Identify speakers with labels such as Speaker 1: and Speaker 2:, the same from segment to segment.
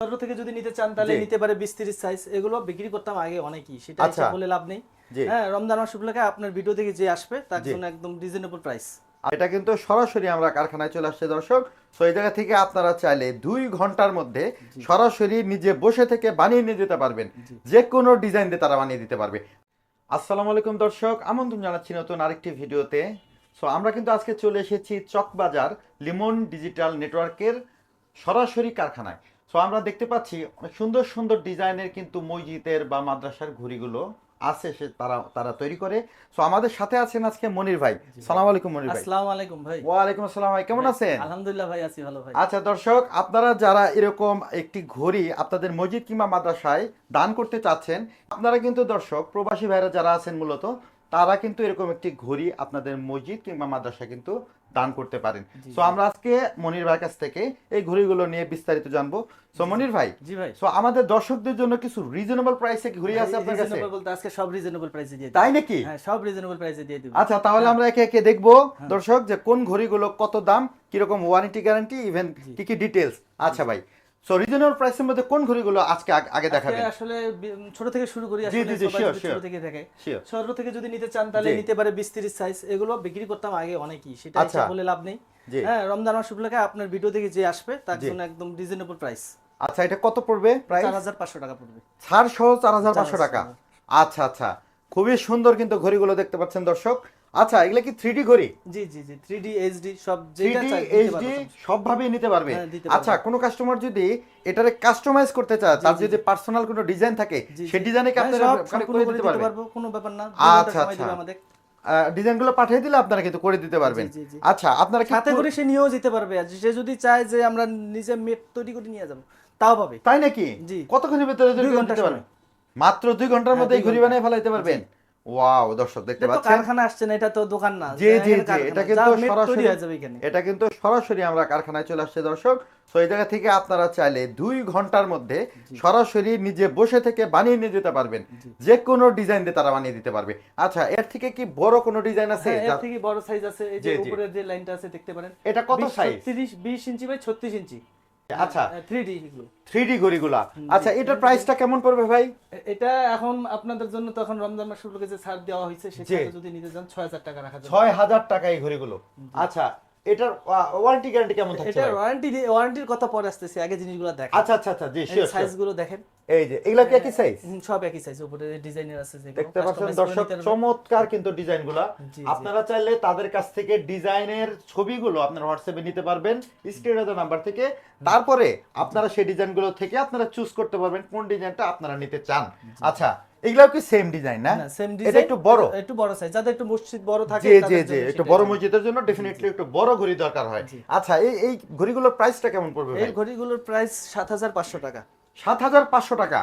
Speaker 1: পনেরো থেকে যদি নিতে চান তাহলে নিতে পারে বিশ তিরিশ সাইজ এগুলো বিক্রি করতাম আগে অনেকই সেটা
Speaker 2: আচ্ছা।
Speaker 1: বলে লাভ নেই। হ্যাঁ রমজান মাস উপলক্ষে আপনার ভিডিও থেকে যে আসবে তার জন্য একদম রিজনেবল প্রাইস
Speaker 2: এটা কিন্তু সরাসরি আমরা কারখানায় চলে আসছে দর্শক। তো এই জায়গা থেকে আপনারা চাইলে দুই ঘণ্টার মধ্যে সরাসরি নিজে বসে থেকে বানিয়ে নিয়ে যেতে পারবেন। যে কোনো ডিজাইন দিয়ে তারা বানিয়ে দিতে পারবে। আসসালামু আলাইকুম দর্শক আমন্ত্রণ জানাচ্ছি নতুন আরেকটি ভিডিওতে। সো আমরা কিন্তু আজকে চলে এসেছি চকবাজার লিমন ডিজিটাল নেটওয়ার্কের সরাসরি কারখানায়। সো আমরা দেখতে পাচ্ছি অনেক সুন্দর সুন্দর ডিজাইনের কিন্তু মসজিদের বা মাদ্রাসার ঘড়িগুলো আছে সে তারা তারা তৈরি করে। সো আমাদের সাথে আছেন আজকে মনির ভাই। সালাম আলাইকুম মনির ভাই।
Speaker 1: আসসালামু আলাইকুম ভাই।
Speaker 2: ওয়ালাইকুম আসসালাম ভাই কেমন আছেন?
Speaker 1: আলহামদুলিল্লাহ ভাই আছি ভালো ভাই।
Speaker 2: আচ্ছা দর্শক আপনারা যারা এরকম একটি ঘড়ি আপনাদের মসজিদ কিংবা মাদ্রাসায় দান করতে চাচ্ছেন আপনারা কিন্তু দর্শক প্রবাসী ভাইরা যারা আছেন মূলত তারা কিন্তু এরকম একটি ঘড়ি আপনাদের মসজিদ কিংবা মাদ্রাসায় কিন্তু দান করতে পারেন। সো আমরা আজকে মনির ভাইয়ের কাছ থেকে এই ঘড়িগুলো নিয়ে বিস্তারিত জানব। সো মনির ভাই
Speaker 1: জি ভাই।
Speaker 2: সো আমাদের দর্শকদের জন্য কিছু রিজনেবল প্রাইসে ঘড়ি আছে আপনার কাছে?
Speaker 1: রিজনেবল বলতে আজকে সব রিজনেবল প্রাইসে দিয়ে দিই
Speaker 2: তাই নাকি?
Speaker 1: হ্যাঁ সব রিজনেবল প্রাইসে দিয়ে দিব।
Speaker 2: আচ্ছা তাহলে আমরা একে একে দেখব। দর্শক যে কোন ঘড়িগুলো কত দাম কীরকম ওয়ারেন্টি গ্যারান্টি ইভেন কি কি ডিটেলস আচ্ছা ভাই। সো রিজনেবল প্রাইসের মধ্যে কোন ঘড়িগুলো আজকে আগে দেখাবেন?
Speaker 1: আসলে ছোট থেকে শুরু করি আসলে. ছোট থেকে থাকে ছোট থেকে যদি নিতে চান তাহলে নিতে পারে বিশ তিরিশ সাইজ এগুলো বিক্রি করতাম আগে অনেকই সেটা
Speaker 2: আচ্ছা।
Speaker 1: বলে লাভ নেই। হ্যাঁ রমজান মাস উপলক্ষে আপনার ভিডিও থেকে যে আসবে তার জন্য একদম রিজনেবল প্রাইস
Speaker 2: আচ্ছা এটা কত পড়বে
Speaker 1: হাজার পাঁচশো টাকা পড়বে।
Speaker 2: ছাড় সহ চার হাজার পাঁচশো
Speaker 1: 4,500
Speaker 2: টাকা। আচ্ছা আচ্ছা। খুবই সুন্দর কিন্তু ঘড়িগুলো দেখতে পাচ্ছেন দর্শক। আচ্ছা এগুলো কি থ্রি ডি ঘড়ি?
Speaker 1: জি জি জি থ্রি ডি এইচডি সব যেটা চাই
Speaker 2: এইচডি
Speaker 1: পারব।
Speaker 2: নিতে পারবে।
Speaker 1: হ্যাঁ, পারবে।
Speaker 2: আচ্ছা কোনো কাস্টমার যদি এটারে কাস্টমাইজ করতে চায় তার যদি পার্সোনাল কোনো ডিজাইন থাকে সেই ডিজাইনে কি
Speaker 1: হ্যাঁ,
Speaker 2: আপনারা
Speaker 1: সব
Speaker 2: মানে করে দিতে
Speaker 1: পারব কোনো ব্যাপার না।
Speaker 2: আচ্ছা, আচ্ছা।
Speaker 1: আমাদের।
Speaker 2: ডিজাইনগুলো পাঠিয়ে দিলে আপনারা কিন্তু করে দিতে পারবেন। আচ্ছা আপনারা
Speaker 1: করে সে নিয়েও যেতে পারবে। সে যদি চায় যে আমরা নিজে মেট তৈরি করে নিয়ে যাব তাও পাবে।
Speaker 2: তাই নাকি?
Speaker 1: জি।
Speaker 2: কতক্ষণের ভিতরে
Speaker 1: দুই
Speaker 2: ঘণ্টা মাত্র দুই ঘণ্টার
Speaker 1: হ্যাঁ,
Speaker 2: মধ্যে ঘড়ি বানিয়ে ফেলাইতে পারবেন? ওয়াও দর্শক দেখতে পাচ্ছেন?
Speaker 1: কারখানা আসছে না এটা তো দোকান না
Speaker 2: জি জি জি এটা কিন্তু সরাসরি এটা কিন্তু সরাসরি আমরা কারখানায় চলে আসছে দর্শক। তো এই জায়গা থেকে আপনারা চাইলে দুই ঘণ্টার মধ্যে সরাসরি নিজে বসে থেকে বানিয়ে নিয়ে যেতে পারবেন। যে কোনো ডিজাইন দিয়ে তারা বানিয়ে দিতে পারবে। আচ্ছা এর থেকে কি বড় কোনো ডিজাইন আছে?
Speaker 1: হ্যাঁ, এর থেকে বড় সাইজ আছে এই যে। উপরের যে লাইনটা আছে দেখতে পারেন।
Speaker 2: এটা কত সাইজ
Speaker 1: 30 20 ইঞ্চি বাই 36 ইঞ্চি।
Speaker 2: আচ্ছা।
Speaker 1: 3D এগুলো।
Speaker 2: থ্রি ডি ঘড়িগুলা। আচ্ছা এটার প্রাইসটা কেমন পড়বে ভাই?
Speaker 1: এটা এখন আপনাদের জন্য তো এখন রমজান মাস উপলক্ষে যে ছাড় দেওয়া হয়েছে। সেটা যদি নিতে যান 6000 টাকা রাখা যাবে।
Speaker 2: ছয় হাজার টাকা এই ঘড়িগুলো। আচ্ছা এটার ওয়ারেন্টি গ্যারান্টি কেমন থাকছে
Speaker 1: এটা ওয়ারেন্টি ওয়ারেন্টির কথা পরে আসতেছে আগে জিনিসগুলো দেখেন।
Speaker 2: আচ্ছা আচ্ছা আচ্ছা জি শিওর
Speaker 1: দেখেন।
Speaker 2: এই যে এগুলা কি একই সাইজ
Speaker 1: সব একই সাইজ উপরে ডিজাইনের আছে যেগুলো
Speaker 2: দেখতে পাচ্ছেন দর্শক চমৎকার কিন্তু ডিজাইনগুলা
Speaker 1: জি, জি।
Speaker 2: আপনারা চাইলে তাদের কাছ থেকে ডিজাইনের ছবিগুলো আপনার হোয়াটসঅ্যাপে নিতে পারবেন স্ক্রিনে দেওয়া নাম্বার থেকে। তারপরে আপনারা সেই ডিজাইনগুলো থেকে আপনারা চুজ করতে পারবেন কোন ডিজাইনটা আপনারা নিতে চান। আচ্ছা এগুলাও কি সেম ডিজাইন না?
Speaker 1: সেম সেম
Speaker 2: এটা
Speaker 1: ডিজাইন
Speaker 2: একটু বড়।
Speaker 1: একটু বড় সাইজ যাদের একটু মসজিদ বড় থাকে
Speaker 2: জি জি জি একটু বড় মসজিদের জন্য ডেফিনেটলি একটু বড় ঘড়ি দরকার হয়। আচ্ছা এই এই ঘড়িগুলোর প্রাইসটা কেমন পড়বে
Speaker 1: এই ঘড়িগুলোর প্রাইস 7500 টাকা।
Speaker 2: সাত হাজার পাঁচশো টাকা।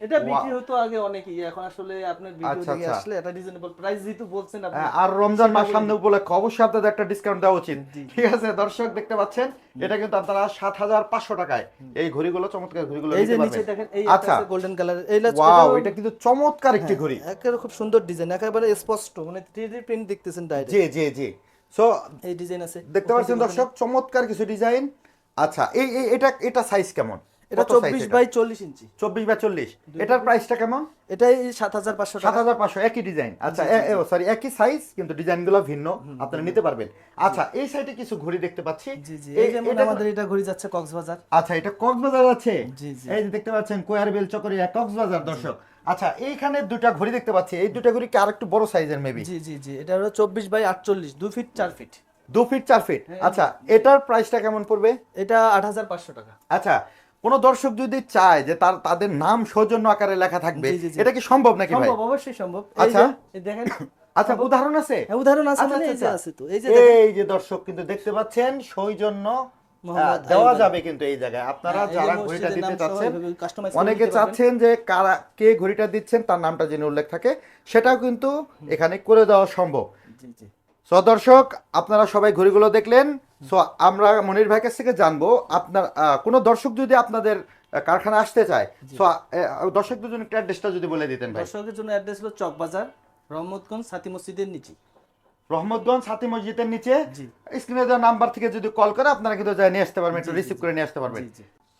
Speaker 1: এটা বিক্রি হতো আগে অনেকই এখন আসলে আপনার ভিডিও
Speaker 2: আচ্ছা,
Speaker 1: দেখে
Speaker 2: আচ্ছা।
Speaker 1: আসলে এটা রিজনেবল প্রাইস যেহেতু বলছেন আপনি
Speaker 2: হ্যাঁ, আর রমজান মাস সামনে উপলক্ষে অবশ্যই আপনাদের একটা ডিসকাউন্ট দেওয়া উচিত। ঠিক আছে দর্শক দেখতে পাচ্ছেন এটা কিন্তু আপনারা সাত হাজার পাঁচশো টাকায় এই ঘড়িগুলো চমৎকার ঘড়িগুলো
Speaker 1: এই যে নিচে দেখেন এই
Speaker 2: আচ্ছা।
Speaker 1: গোল্ডেন কালার এইটা
Speaker 2: ওয়াও এটা কিন্তু চমৎকার একটি ঘড়ি।
Speaker 1: একেবারে খুব সুন্দর ডিজাইন একেবারে স্পষ্ট মানে 3D প্রিন্ট দেখতেছেন ডাইরেক্ট
Speaker 2: জি জি জি। সো
Speaker 1: এই ডিজাইন আছে।
Speaker 2: দেখতে পাচ্ছেন দর্শক চমৎকার কিছু ডিজাইন আচ্ছা এই এই- এটা এটা সাইজ কেমন?
Speaker 1: এটা 24 বাই 40 ইঞ্চি।
Speaker 2: চব্বিশ বা চল্লিশ। এটার প্রাইসটা কেমন?
Speaker 1: এটাই 7500
Speaker 2: সাত
Speaker 1: টাকা।
Speaker 2: হাজার পাঁচশো একই ডিজাইন আচ্ছা সরি একই সাইজ কিন্তু ডিজাইনগুলো ভিন্ন। আপনারা নিতে পারবেন। আচ্ছা এই সাইডে কিছু ঘড়ি দেখতে পাচ্ছি।
Speaker 1: জি জি
Speaker 2: এই-
Speaker 1: যেমন আমাদের এটা ঘড়ি যাচ্ছে কক্সবাজার।
Speaker 2: আচ্ছা এটা কক্সবাজার আছে?
Speaker 1: জি, জি।
Speaker 2: এই যে দেখতে পাচ্ছেন কোয়ার বেল চকরিয়া কক্সবাজার দর্শক। আচ্ছা এইখানে দুটা ঘড়ি দেখতে পাচ্ছি। এই দুটা ঘড়ি কি আরেকটু বড় সাইজের মেবি
Speaker 1: জি জি জি এটা হলো 24 বাই 48 2 ফিট 4 ফিট।
Speaker 2: দু ফিট চার ফিট। আচ্ছা এটার প্রাইসটা কেমন পড়বে?
Speaker 1: এটা 8500 টাকা।
Speaker 2: আচ্ছা কোন দর্শক যদি চায় যে তার তাদের নাম সৌজন্য আকারে লেখা থাকবে। এটা কি সম্ভব নাকি ভাই?
Speaker 1: সম্ভব অবশ্যই সম্ভব।
Speaker 2: আচ্ছা।
Speaker 1: দেখেন।
Speaker 2: আচ্ছা উদাহরণ আছে?
Speaker 1: হ্যাঁ, উদাহরণ আছে
Speaker 2: আচ্ছা,
Speaker 1: মানে
Speaker 2: আচ্ছা, আচ্ছা।
Speaker 1: আছে তো। এই যে
Speaker 2: এই যে দর্শক কিন্তু দেখতে পাচ্ছেন সৌজন্য দেওয়া যাবে কিন্তু এই জায়গায়। আপনারা
Speaker 1: হ্যাঁ,
Speaker 2: যারা ঘড়িটা দিতে চাচ্ছেন অনেকে চাচ্ছেন যে কারা কে ঘড়িটা দিচ্ছেন তার নামটা যেন উল্লেখ থাকে সেটাও কিন্তু এখানে করে দেওয়া সম্ভব।
Speaker 1: জি জি।
Speaker 2: সো দর্শক আপনারা সবাই ঘড়িগুলো দেখলেন। সো আমরা মনির ভাই কাছ থেকে জানব আপনার কোনো দর্শক যদি আপনাদের কারখানা আসতে চায় সো দর্শকদের জন্য একটা অ্যাড্রেসটা যদি বলে দিতেন ভাই।
Speaker 1: দর্শকের জন্য অ্যাড্রেস হলো চকবাজার রহমতগঞ্জ সাথী মসজিদের নিচে।
Speaker 2: রহমতগঞ্জ সাথী মসজিদের নিচে?
Speaker 1: জি।
Speaker 2: স্ক্রিনে দেওয়া নাম্বার থেকে যদি কল করে আপনারা কিন্তু যাই নিয়ে আসতে পারবেন একটু রিসিভ করে নিয়ে আসতে পারবেন।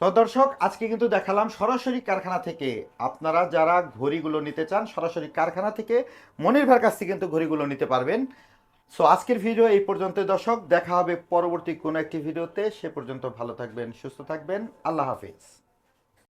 Speaker 2: তো দর্শক আজকে কিন্তু দেখালাম সরাসরি কারখানা থেকে। আপনারা যারা ঘড়িগুলো নিতে চান সরাসরি কারখানা থেকে মনির ভাইয়ের কাছ থেকে কিন্তু ঘড়িগুলো নিতে পারবেন। সো আজকের ভিডিও এই পর্যন্ত দর্শক, দেখা হবে পরবর্তী কোনো একটি ভিডিওতে সে পর্যন্ত ভালো থাকবেন, সুস্থ থাকবেন। আল্লাহ হাফিজ।